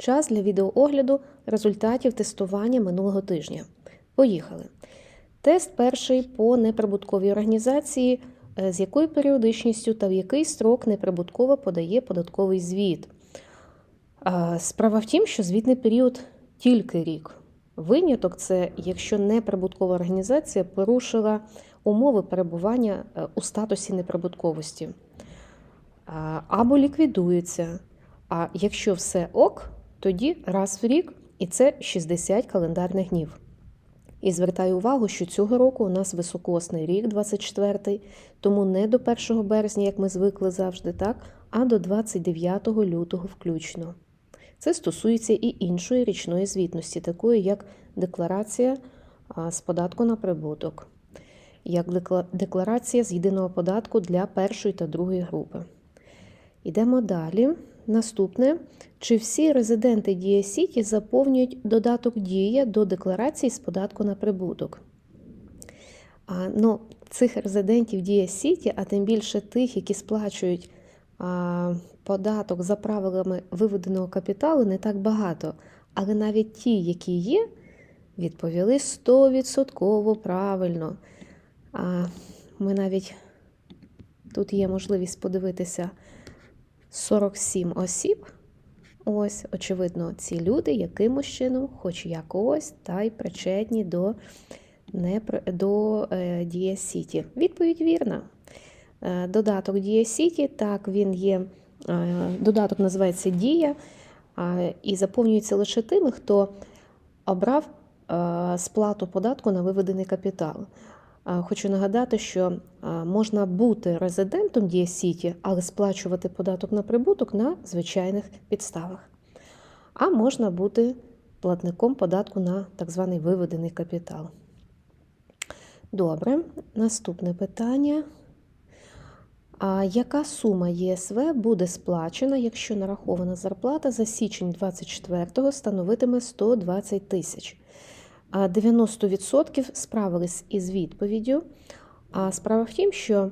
Час для відеоогляду результатів тестування минулого тижня. Поїхали. Тест перший по неприбутковій організації, е, з якою періодичністю та в який строк неприбутково подає податковий звіт. Справа в тім, що звітний період тільки рік. Виняток це якщо неприбуткова організація порушила умови перебування е, у статусі неприбутковості або ліквідується. А якщо все ок, тоді раз в рік, і це 60 календарних днів. І звертаю увагу, що цього року у нас високосний рік, 24-й, тому не до 1 березня, як ми звикли завжди, так, а до 29 лютого включно. Це стосується і іншої річної звітності, такої як декларація з податку на прибуток, як декларація з єдиного податку для першої та другої групи. Йдемо далі. Наступне. Чи всі резиденти Дія Сіті заповнюють додаток Дія до декларації з податку на прибуток? А, ну, цих резидентів Дія Сіті, а тим більше тих, які сплачують а, податок за правилами виведеного капіталу, не так багато. Але навіть ті, які є, відповіли 100% правильно. А, ми навіть тут є можливість подивитися 47 осіб. Ось, очевидно, ці люди якимось чином, хоч якось, та й причетні до, не, до е, Дія Сіті. Відповідь вірна. Е, додаток Дія Сіті, так, він є, е, додаток називається Дія, і заповнюється лише тими, хто обрав сплату податку на виведений капітал. Хочу нагадати, що можна бути резидентом Дія Сіті, але сплачувати податок на прибуток на звичайних підставах. А можна бути платником податку на так званий виведений капітал. Добре, наступне питання. А яка сума ЄСВ буде сплачена, якщо нарахована зарплата за січень 24-го становитиме 120 тисяч? А 90% справились із відповіддю. А справа в тім, що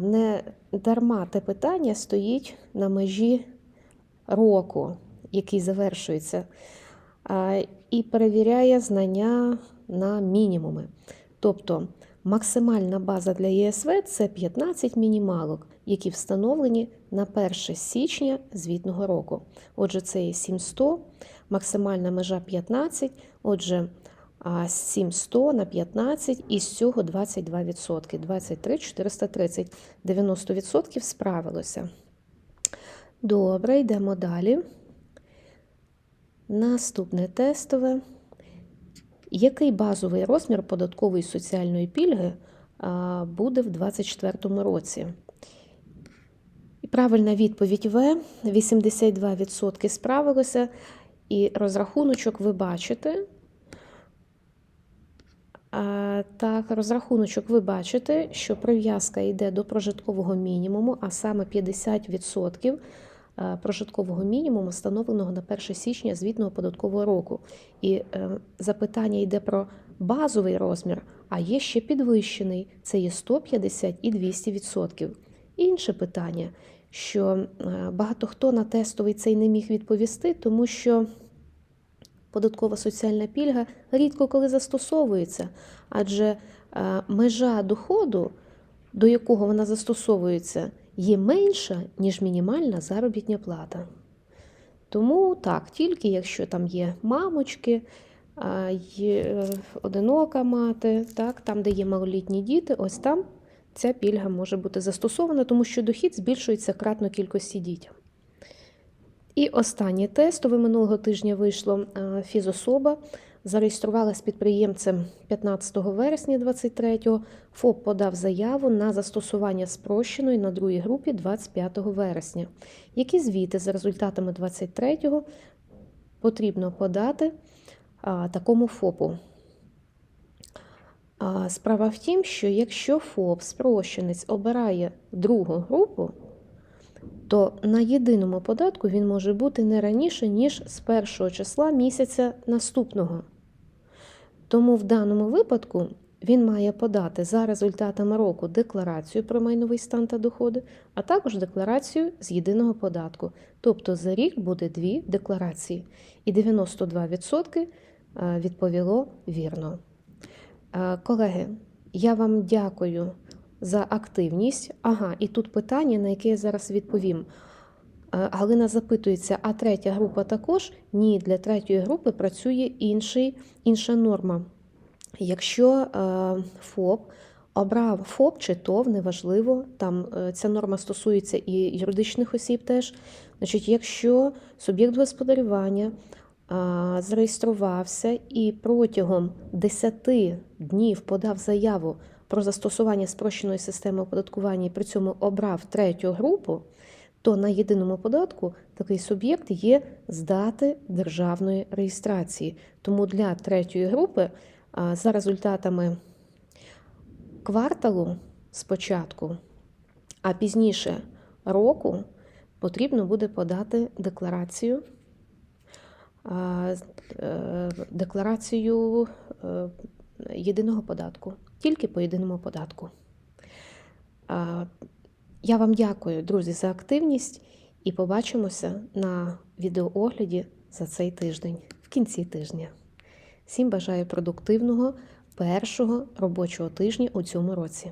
не дарма те питання стоїть на межі року, який завершується, і перевіряє знання на мінімуми. Тобто максимальна база для ЄСВ це 15 мінімалок, які встановлені на 1 січня звітного року. Отже, це є 700, максимальна межа 15, отже, а 700 на 15 і з цього 22%. 23 430. 90% справилося. Добре, йдемо далі. Наступне тестове. Який базовий розмір податкової соціальної пільги буде в 2024 році? І правильна відповідь В. 82% справилося. І розрахуночок ви бачите. Так, розрахуночок ви бачите, що прив'язка йде до прожиткового мінімуму, а саме 50% е, прожиткового мінімуму, встановленого на 1 січня звітного податкового року. І е, запитання йде про базовий розмір, а є ще підвищений це є 150 і 200%. Інше питання, що е, багато хто на тестовий цей не міг відповісти, тому що податкова соціальна пільга рідко коли застосовується, адже е, межа доходу, до якого вона застосовується, є менша, ніж мінімальна заробітня плата. Тому так, тільки якщо там є мамочки, є е, одинока мати, так, там, де є малолітні діти, ось там ця пільга може бути застосована, тому що дохід збільшується кратно кількості дітям. І останнє тестове минулого тижня вийшло е, фізособа. Зареєструвалась підприємцем 15 вересня 23-го. ФОП подав заяву на застосування спрощеної на другій групі 25 вересня. Які звіти за результатами 23-го потрібно подати а, такому ФОПу? А, справа в тім, що якщо ФОП спрощенець обирає другу групу, то на єдиному податку він може бути не раніше, ніж з першого числа місяця наступного. Тому в даному випадку він має подати за результатами року декларацію про майновий стан та доходи, а також декларацію з єдиного податку. Тобто за рік буде дві декларації, і 92% е, відповіло вірно. Е, Колеги, я вам дякую за активність. Ага, і тут питання, на яке я зараз відповім. Е, Галина запитується, а третя група також? Ні, для третьої групи працює інший, інша норма. Якщо е, ФОП обрав ФОП чи ТОВ, неважливо, там е, ця норма стосується і юридичних осіб теж. Значить, якщо суб'єкт господарювання зареєструвався і протягом 10 днів подав заяву про застосування спрощеної системи оподаткування і при цьому обрав третю групу, то на єдиному податку такий суб'єкт є з дати державної реєстрації. Тому для третьої групи за результатами кварталу спочатку, а пізніше року потрібно буде подати декларацію. е, Декларацію е, єдиного податку, тільки по єдиному податку. Я вам дякую, друзі, за активність і побачимося на відеоогляді за цей тиждень, в кінці тижня. Всім бажаю продуктивного першого робочого тижня у цьому році.